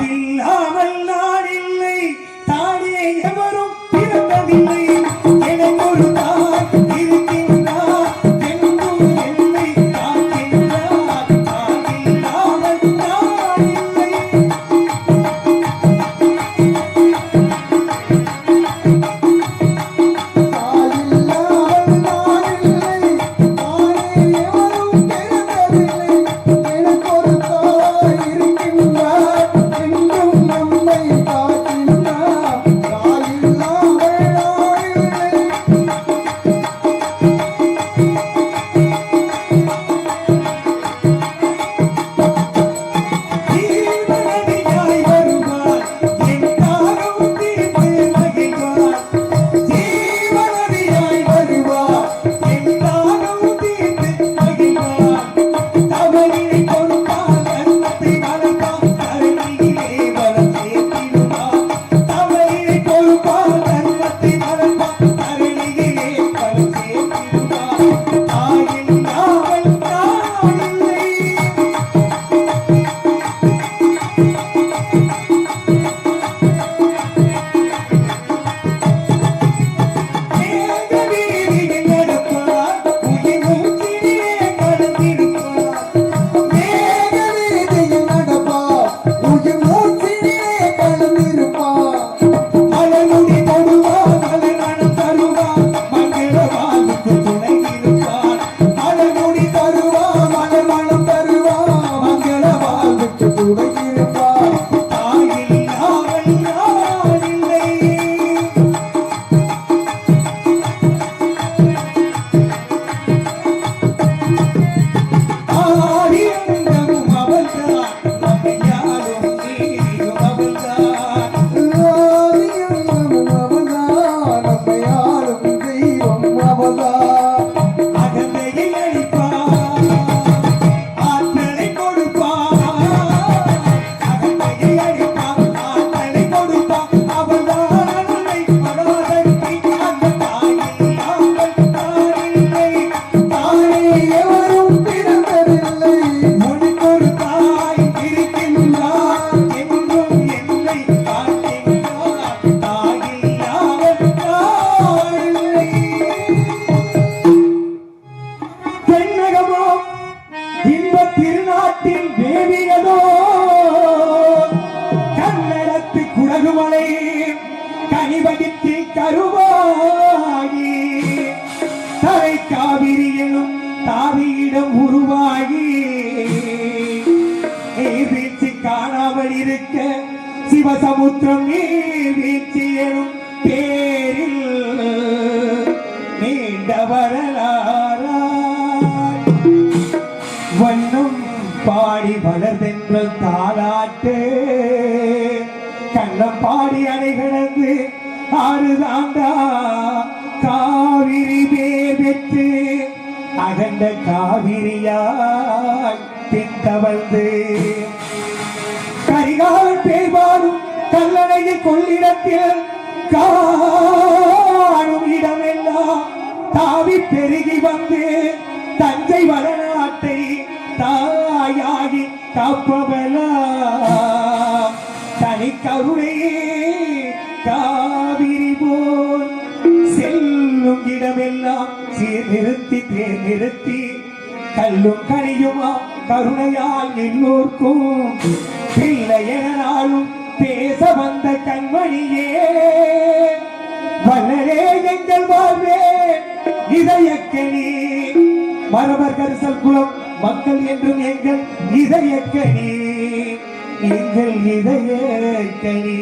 i Abdullah. Sivasamudram നീ വീഴ്ചയും പേരിൽ നീണ്ട വരലാറായി വന്നും പാടി വളർന്നെങ്കൾ താലാട്ട് കണ്ണം പാടി അണികിടന്ന് ആറുതാണ്ട കാവിരി വേവെറ്റ് അകണ്ട കാവിരിയായി പിന്തവൾന്ന് கரிகால் பேய்வாடும் கல்லணையை கொள்ளிடத்தில் காணும் இடமெல்லாம் தாவி பெருகி வந்து தஞ்சை வளநாட்டை தாயாகி காப்பவலா தனி கருணையே காவிரி போல் செல்லும் இடமெல்லாம் சீர் நிறுத்தி தேர் நிறுத்தி கல்லும் கனியுமா கருணையால் எல்லோர்க்கும் இல்லையனாலும் பேச வந்த கண்மணியே. வல்லரே எங்கள் வாழ்வே இதயக்கணி மரபர் கரிசல் குலம் மக்கள் என்றும் எங்கள் இதயக்கணி எங்கள் இதயக்கணி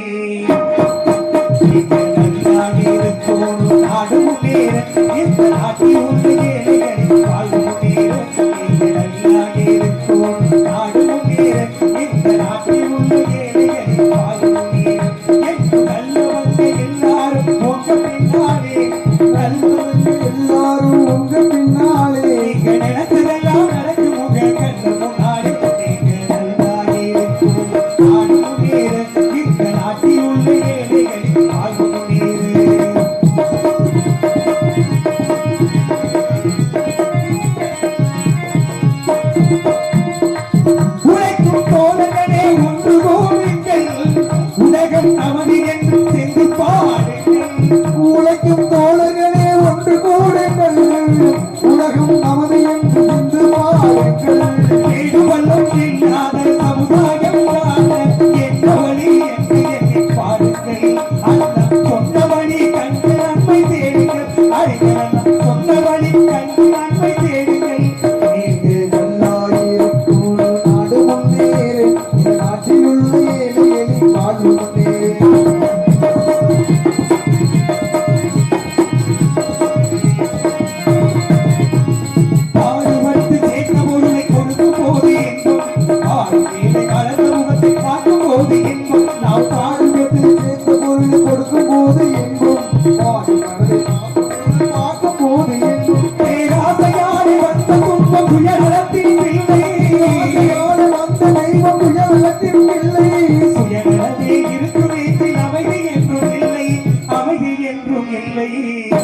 நாடு நேரம் இந்த Amém. please.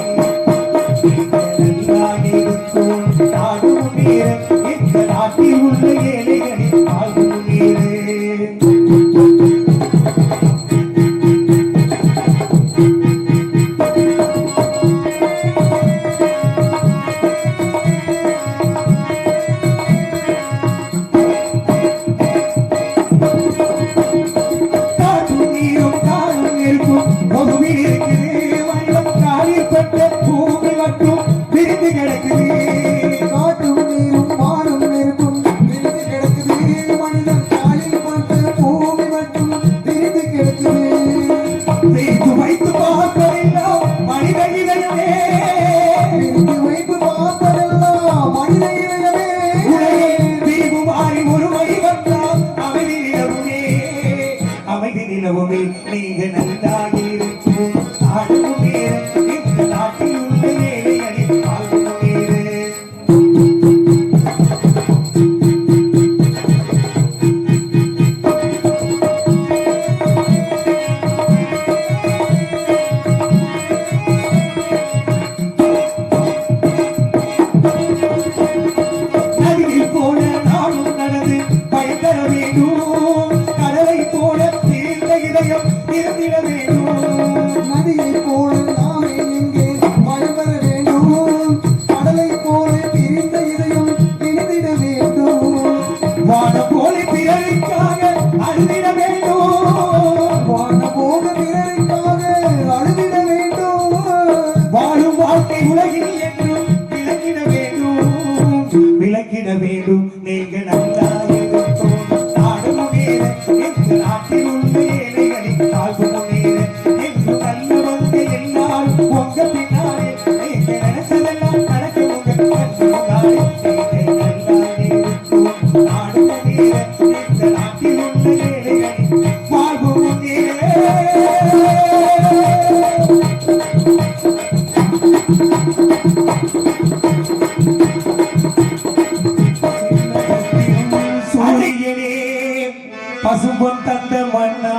பசும்பொன் தந்த மன்னா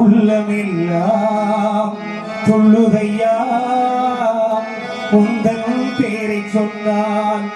உள்ளமில்லா சொல்லுதையா உந்தன் பேரை சொன்னான்.